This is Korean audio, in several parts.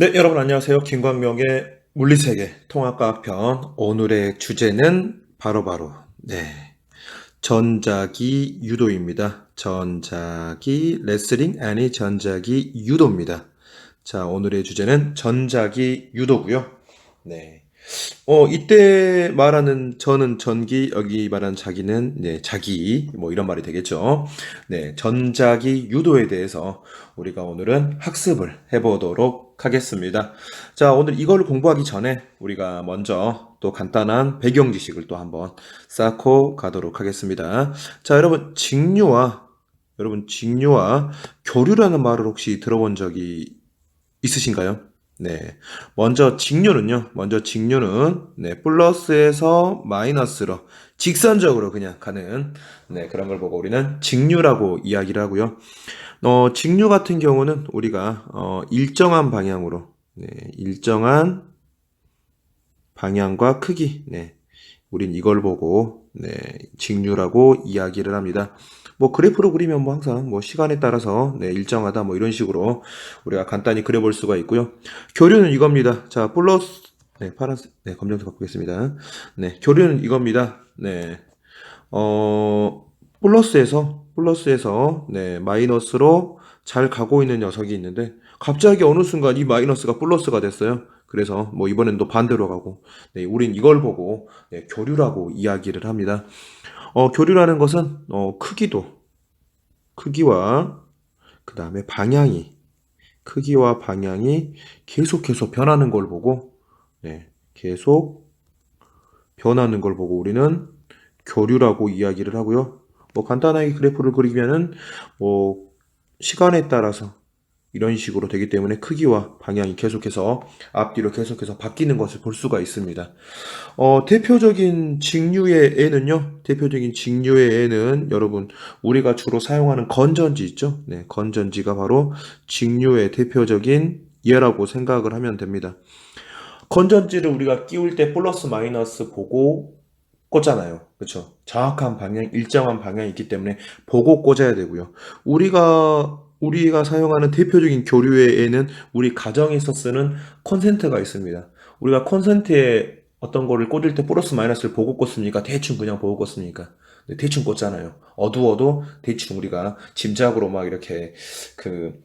네, 여러분 안녕하세요. 김광명의 물리세계 통합과학 편. 오늘의 주제는 바로 바로 네. 전자기 유도입니다. 전자기 레슬링 아니 전자기 유도입니다. 자, 오늘의 주제는 전자기 유도고요. 네. 어, 이때 말하는 저는 전기, 여기 말하는 자기는 네, 자기, 뭐 이런 말이 되겠죠. 네, 전자기 유도에 대해서 우리가 오늘은 학습을 해보도록 하겠습니다. 자, 오늘 이걸 공부하기 전에 우리가 먼저 또 간단한 배경 지식을 또 한번 쌓고 가도록 하겠습니다. 자, 여러분, 직류와, 여러분, 직류와 교류라는 말을 혹시 들어본 적이 있으신가요? 네. 먼저 직류는요. 먼저 직류는 네, 플러스에서 마이너스로 직선적으로 그냥 가는 네, 그런 걸 보고 우리는 직류라고 이야기를 하고요. 어, 직류 같은 경우는 우리가 어, 일정한 방향으로 네, 일정한 방향과 크기 네. 우린 이걸 보고 네, 직류라고 이야기를 합니다. 뭐 그래프로 그리면 뭐 항상 뭐 시간에 따라서 네, 일정하다 뭐 이런 식으로 우리가 간단히 그려볼 수가 있고요. 교류는 이겁니다. 자, 플러스 네, 파란색 네, 검정색 바꾸겠습니다. 네, 교류는 이겁니다. 네. 어, 플러스에서 플러스에서 네, 마이너스로 잘 가고 있는 녀석이 있는데 갑자기 어느 순간 이 마이너스가 플러스가 됐어요. 그래서 뭐 이번엔 또 반대로 가고 네, 우린 이걸 보고 네, 교류라고 이야기를 합니다. 어, 교류라는 것은 어, 크기도 크기와 그 다음에 방향이 크기와 방향이 계속해서 변하는 걸 보고 네, 계속 변하는 걸 보고 우리는 교류라고 이야기를 하고요. 뭐 간단하게 그래프를 그리면은 뭐 시간에 따라서 이런 식으로 되기 때문에 크기와 방향이 계속해서 앞뒤로 계속해서 바뀌는 것을 볼 수가 있습니다. 어, 대표적인 직류의 애는요. 대표적인 직류의 애는 여러분 우리가 주로 사용하는 건전지 있죠. 네, 건전지가 바로 직류의 대표적인 예라고 생각을 하면 됩니다. 건전지를 우리가 끼울 때 플러스 마이너스 보고 꽂잖아요. 그렇죠? 정확한 방향, 일정한 방향이 있기 때문에 보고 꽂아야 되고요. 우리가 우리가 사용하는 대표적인 교류의 애는 우리 가정에서 쓰는 콘센트가 있습니다. 우리가 콘센트에 어떤 거를 꽂을 때 플러스 마이너스를 보고 꽂습니까? 대충 그냥 보고 꽂습니까? 네, 대충 꽂잖아요. 어두워도 대충 우리가 짐작으로 막 이렇게 그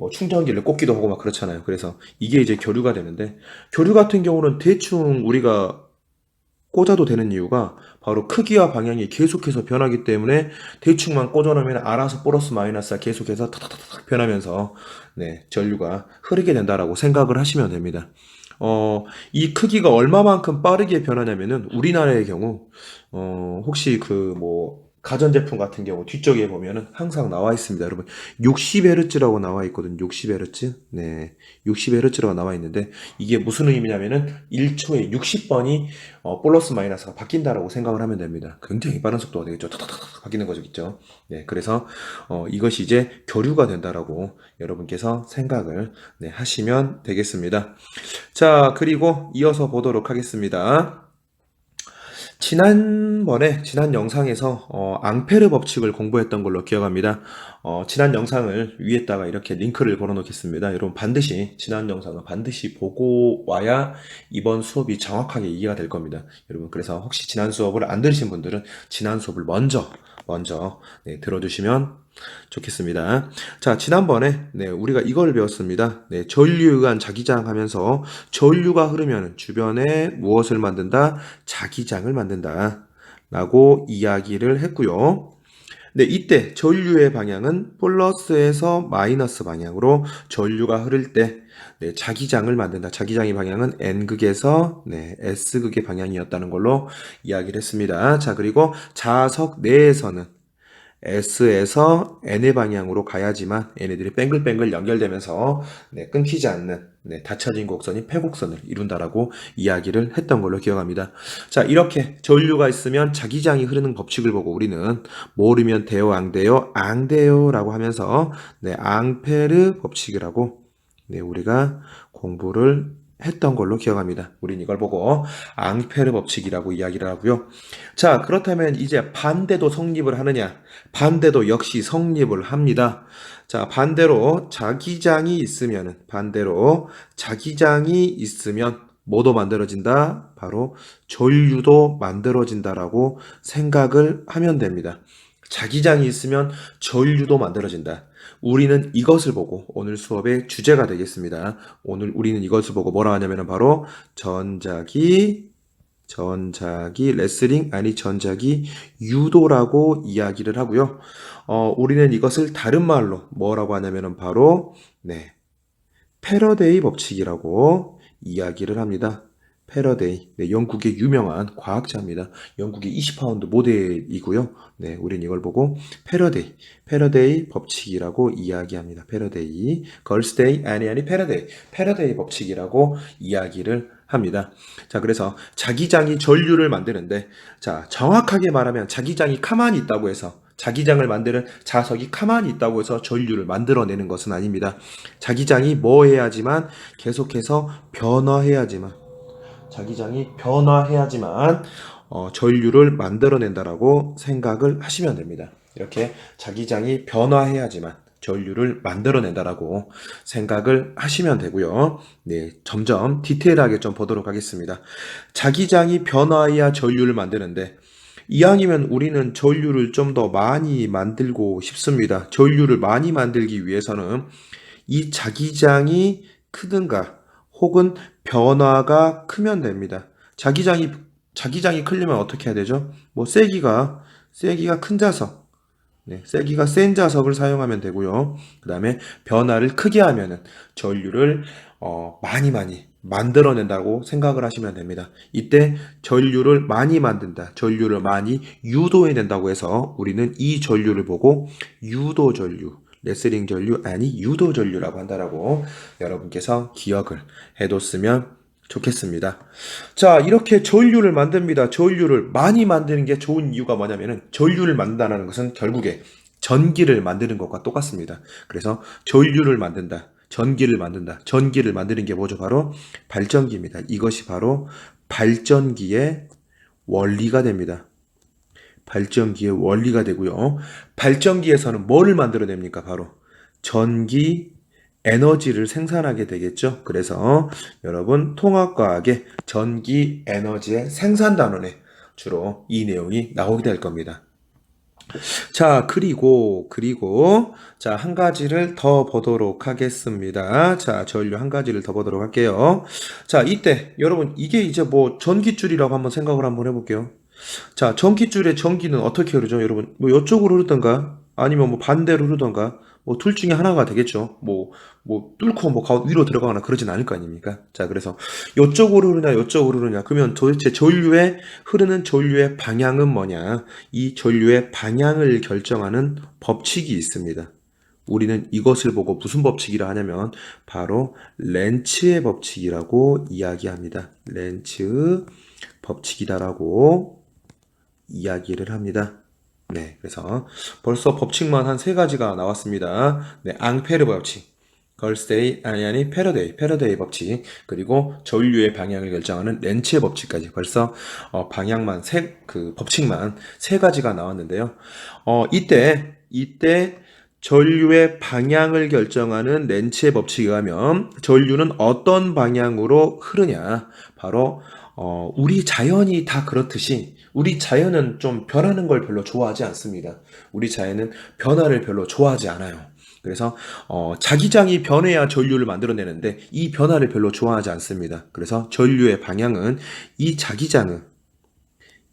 뭐 충전기를 꽂기도 하고 막 그렇잖아요. 그래서 이게 이제 교류가 되는데 교류 같은 경우는 대충 우리가 꽂아도 되는 이유가 바로 크기와 방향이 계속해서 변하기 때문에 대충만 꽂아놓으면 알아서 플러스 마이너스가 계속해서 탁탁탁 변하면서 네, 전류가 흐르게 된다라고 생각을 하시면 됩니다. 어, 이 크기가 얼마만큼 빠르게 변하냐면은 우리나라의 경우 어, 혹시 그뭐 가전제품 같은 경우 뒤쪽에 보면은 항상 나와 있습니다. 여러분 60Hz라고 나와 있거든요. 60Hz. 네. 60Hz라고 나와 있는데 이게 무슨 의미냐면은 1초에 60번이 어, 플러스 마이너스가 바뀐다라고 생각을 하면 됩니다. 굉장히 빠른 속도가 되겠죠. 탁탁탁 바뀌는 거죠. 있죠. 네. 그래서 어, 이것이 이제 교류가 된다라고 여러분께서 생각을 네, 하시면 되겠습니다. 자, 그리고 이어서 보도록 하겠습니다. 지난번에 지난 영상에서 어, 앙페르 법칙을 공부했던 걸로 기억합니다. 어, 지난 영상을 위에다가 이렇게 링크를 걸어 놓겠습니다. 여러분 반드시 지난 영상은 반드시 보고 와야 이번 수업이 정확하게 이해가 될 겁니다. 여러분 그래서 혹시 지난 수업을 안 들으신 분들은 지난 수업을 먼저 먼저 네, 들어주시면 좋겠습니다. 자, 지난번에 네, 우리가 이걸 배웠습니다. 네, 의한 자기장 하면서 전류가 흐르면 주변에 무엇을 만든다? 자기장을 만든다. 라고 이야기를 했고요. 네, 이때 전류의 방향은 플러스에서 마이너스 방향으로 전류가 흐를 때 네, 자기장을 만든다. 자기장의 방향은 N극에서 네, S극의 방향이었다는 걸로 이야기를 했습니다. 자, 그리고 자석 내에서는 S에서 N의 방향으로 가야지만 얘네들이 뱅글뱅글 연결되면서 네, 끊기지 않는 네, 닫혀진 곡선이 폐곡선을 이룬다라고 이야기를 했던 걸로 기억합니다. 자 이렇게 전류가 있으면 자기장이 흐르는 법칙을 보고 우리는 모르면 돼요 앙돼요 앙돼요라고 하면서 네, 앙페르 법칙이라고 네, 우리가 공부를 했던 걸로 기억합니다. 우린 이걸 보고 앙페르 법칙이라고 이야기를 하고요. 자, 그렇다면 이제 반대도 성립을 하느냐? 반대도 역시 성립을 합니다. 자, 반대로 자기장이 있으면 반대로 자기장이 있으면 뭐도 만들어진다? 바로 전류도 만들어진다라고 생각을 하면 됩니다. 자기장이 있으면 전류도 만들어진다. 우리는 이것을 보고 오늘 수업의 주제가 되겠습니다. 오늘 우리는 이것을 보고 뭐라 하냐면은 바로 전자기 전자기 레슬링 아니 전자기 유도라고 이야기를 하고요. 어, 우리는 이것을 다른 말로 뭐라고 하냐면은 바로 네. 패러데이 법칙이라고 이야기를 합니다. 패러데이. 네, 영국의 유명한 과학자입니다. 영국의 20파운드 모델이고요. 네, 우린 이걸 보고 패러데이, 패러데이 법칙이라고 이야기합니다. 패러데이. 걸스데이 아니 아니 패러데이. 패러데이 법칙이라고 이야기를 합니다. 자, 그래서 자기장이 전류를 만드는데 자, 정확하게 말하면 자기장이 가만히 있다고 해서 자기장을 만드는 자석이 가만히 있다고 해서 전류를 만들어내는 것은 아닙니다. 자기장이 뭐 해야지만 계속해서 변화해야지만 자기장이 변화해야지만 어, 전류를 만들어낸다라고 생각을 하시면 됩니다. 이렇게 자기장이 변화해야지만 전류를 만들어낸다라고 생각을 하시면 되고요. 네, 점점 디테일하게 좀 보도록 하겠습니다. 자기장이 변화해야 전류를 만드는데 이왕이면 우리는 전류를 좀 더 많이 만들고 싶습니다. 전류를 많이 만들기 위해서는 이 자기장이 크든가 혹은 변화가 크면 됩니다. 자기장이 자기장이 크려면 어떻게 해야 되죠? 뭐 세기가 세기가 큰 자석, 네, 세기가 센 자석을 사용하면 되고요. 그 다음에 변화를 크게 하면은 전류를 어, 많이 많이 만들어낸다고 생각을 하시면 됩니다. 이때 전류를 많이 만든다, 전류를 많이 유도해낸다고 해서 우리는 이 전류를 보고 유도 전류, 레슬링 전류 아니 유도 전류라고 한다라고 여러분께서 기억을 해뒀으면 좋겠습니다. 자, 이렇게 전류를 만듭니다. 전류를 많이 만드는 게 좋은 이유가 뭐냐면은 전류를 만든다는 것은 결국에 전기를 만드는 것과 똑같습니다. 그래서 전류를 만든다. 전기를 만든다. 전기를 만드는 게 뭐죠? 바로 발전기입니다. 이것이 바로 발전기의 원리가 됩니다. 발전기의 원리가 되고요. 발전기에서는 뭐를 만들어냅니까? 바로 전기 에너지를 생산하게 되겠죠. 그래서 여러분 통합과학의 전기 에너지의 생산 단원에 주로 이 내용이 나오게 될 겁니다. 자, 그리고, 그리고, 자, 한 가지를 더 보도록 하겠습니다. 자, 전류 한 가지를 더 보도록 할게요. 자, 이때, 여러분, 이게 이제 뭐 전기줄이라고 한번 생각을 한번 해볼게요. 자, 전기줄의 전기는 어떻게 흐르죠, 여러분? 뭐 이쪽으로 흐르던가, 아니면 뭐 반대로 흐르던가, 뭐 둘 중에 하나가 되겠죠. 뭐, 뭐 뚫고 뭐 가- 위로 들어가거나 그러진 않을 거 아닙니까? 자, 그래서 이쪽으로 흐르냐, 이쪽으로 흐르냐. 그러면 도대체 전류의 흐르는 전류의 방향은 뭐냐? 이 전류의 방향을 결정하는 법칙이 있습니다. 우리는 이것을 보고 무슨 법칙이라 하냐면 바로 렌츠의 법칙이라고 이야기합니다. 렌츠 법칙이다라고 이야기를 합니다. 네, 그래서 벌써 법칙만 한 세 가지가 나왔습니다. 네, 앙페르 법칙, 걸스데이 아니 아니 패러데이, 패러데이 법칙, 그리고 전류의 방향을 결정하는 렌츠의 법칙까지 벌써 어, 방향만 세 그 법칙만 세 가지가 나왔는데요. 어, 이때 이때 전류의 방향을 결정하는 렌츠의 법칙에 의하면 전류는 어떤 방향으로 흐르냐? 바로 어, 우리 자연이 다 그렇듯이 우리 자연은 좀 변하는 걸 별로 좋아하지 않습니다. 우리 자연은 변화를 별로 좋아하지 않아요. 그래서 어, 자기장이 변해야 전류를 만들어내는데 이 변화를 별로 좋아하지 않습니다. 그래서 전류의 방향은 이 자기장은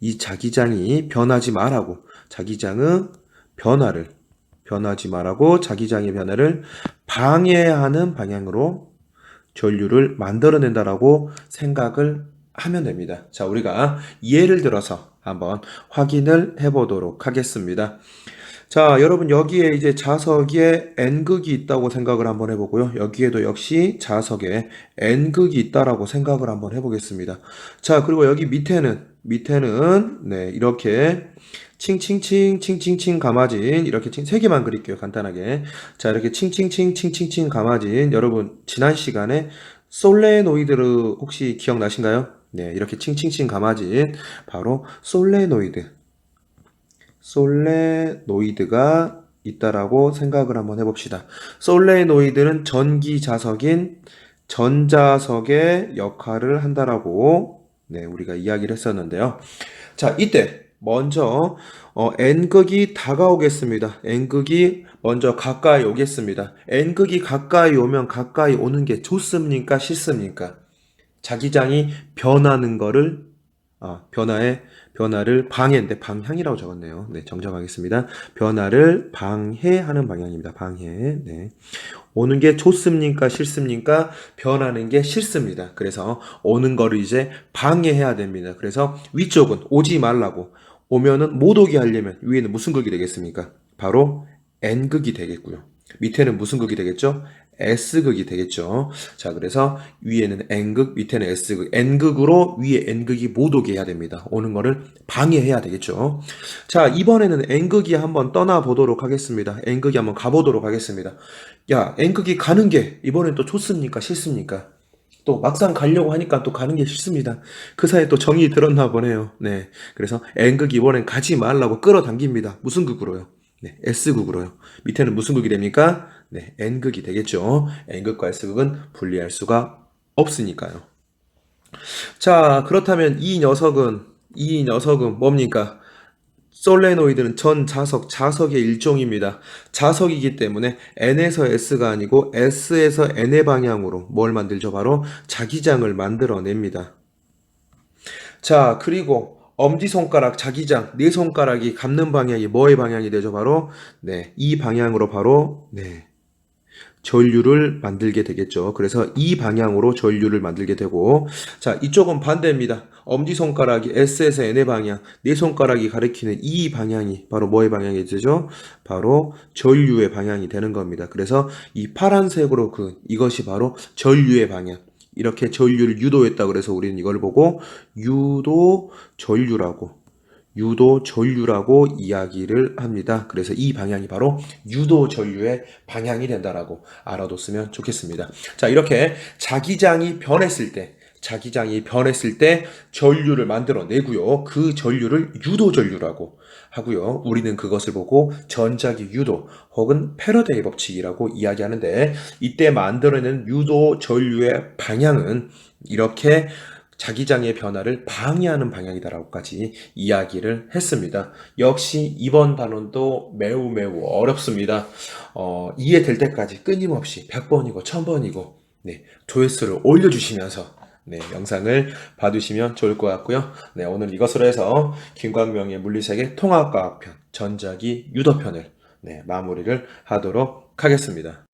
이 자기장이 변하지 말라고 자기장의 변화를 변하지 말라고 자기장의 변화를 방해하는 방향으로 전류를 만들어낸다라고 생각을 하면 됩니다. 자, 우리가 예를 들어서 한번 확인을 해보도록 하겠습니다. 자, 여러분 여기에 이제 자석에 N극이 있다고 생각을 한번 해보고요. 여기에도 역시 자석에 N극이 있다라고 생각을 한번 해보겠습니다. 자, 그리고 여기 밑에는 밑에는 네, 이렇게 칭칭칭 칭칭칭 감아진 이렇게 칭, 세 개만 그릴게요. 간단하게. 자, 이렇게 칭칭칭 칭칭칭 감아진 여러분 지난 시간에 솔레노이드를 혹시 기억나신가요? 네, 이렇게 칭칭칭 감아진 바로 솔레노이드. 솔레노이드가 있다라고 생각을 한번 해봅시다. 솔레노이드는 전기 자석인 전자석의 역할을 한다라고 네, 우리가 이야기를 했었는데요. 자, 이때 먼저 어, N극이 다가오겠습니다. N극이 먼저 가까이 오겠습니다. N극이 가까이 오면 가까이 오는 게 좋습니까? 싫습니까? 자기장이 변하는 거를 아, 변화의 변화를 방해인데 방향이라고 적었네요. 네, 정정하겠습니다. 변화를 방해하는 방향입니다. 방해. 네. 오는 게 좋습니까? 싫습니까? 변하는 게 싫습니다. 그래서 오는 거를 이제 방해해야 됩니다. 그래서 위쪽은 오지 말라고 오면은 못 오게 하려면 위에는 무슨 극이 되겠습니까? 바로 N극이 되겠고요. 밑에는 무슨 극이 되겠죠? S극이 되겠죠. 자, 그래서 위에는 N극, 밑에는 S극. N극으로 위에 N극이 못 오게 해야 됩니다. 오는 거를 방해해야 되겠죠. 자, 이번에는 N극이 한번 떠나보도록 하겠습니다. N극이 한번 가보도록 하겠습니다. 야, N극이 가는 게 이번엔 또 좋습니까? 싫습니까? 또 막상 가려고 하니까 또 가는 게 싫습니다. 그 사이에 또 정이 들었나 보네요. 네. 그래서 N극 이번엔 가지 말라고 끌어당깁니다. 무슨 극으로요? 네, S극으로요. 밑에는 무슨 극이 됩니까? 네, N극이 되겠죠. N극과 S극은 분리할 수가 없으니까요. 자, 그렇다면 이 녀석은, 이 녀석은 뭡니까? 솔레노이드는 전 자석, 자석의 일종입니다. 자석이기 때문에 N에서 S가 아니고 S에서 N의 방향으로 뭘 만들죠? 바로 자기장을 만들어냅니다. 자, 그리고 엄지손가락, 자기장, 네 손가락이 감는 방향이 뭐의 방향이 되죠? 바로, 네, 이 방향으로 바로, 네, 전류를 만들게 되겠죠. 그래서 이 방향으로 전류를 만들게 되고, 자, 이쪽은 반대입니다. 엄지손가락이 S에서 N의 방향, 네 손가락이 가리키는 이 방향이 바로 뭐의 방향이 되죠? 바로 전류의 방향이 되는 겁니다. 그래서 이 파란색으로 그, 이것이 바로 전류의 방향. 이렇게 전류를 유도했다 그래서 우리는 이걸 보고 유도 전류라고 유도 전류라고 이야기를 합니다. 그래서 이 방향이 바로 유도 전류의 방향이 된다라고 알아뒀으면 좋겠습니다. 자, 이렇게 자기장이 변했을 때 자기장이 변했을 때 전류를 만들어 내고요. 그 전류를 유도 전류라고 하고요. 우리는 그것을 보고 전자기 유도 혹은 패러데이 법칙이라고 이야기하는데 이때 만들어낸 유도 전류의 방향은 이렇게 자기장의 변화를 방해하는 방향이다라고까지 이야기를 했습니다. 역시 이번 단원도 매우 매우 어렵습니다. 어, 이해될 때까지 끊임없이 100번이고 1000번이고 네, 조회수를 올려주시면서 네, 영상을 봐주시면 좋을 것 같고요. 네, 오늘 이것으로 해서 김광명의 물리세계 통합과학편 전자기 유도편을 네, 마무리를 하도록 하겠습니다.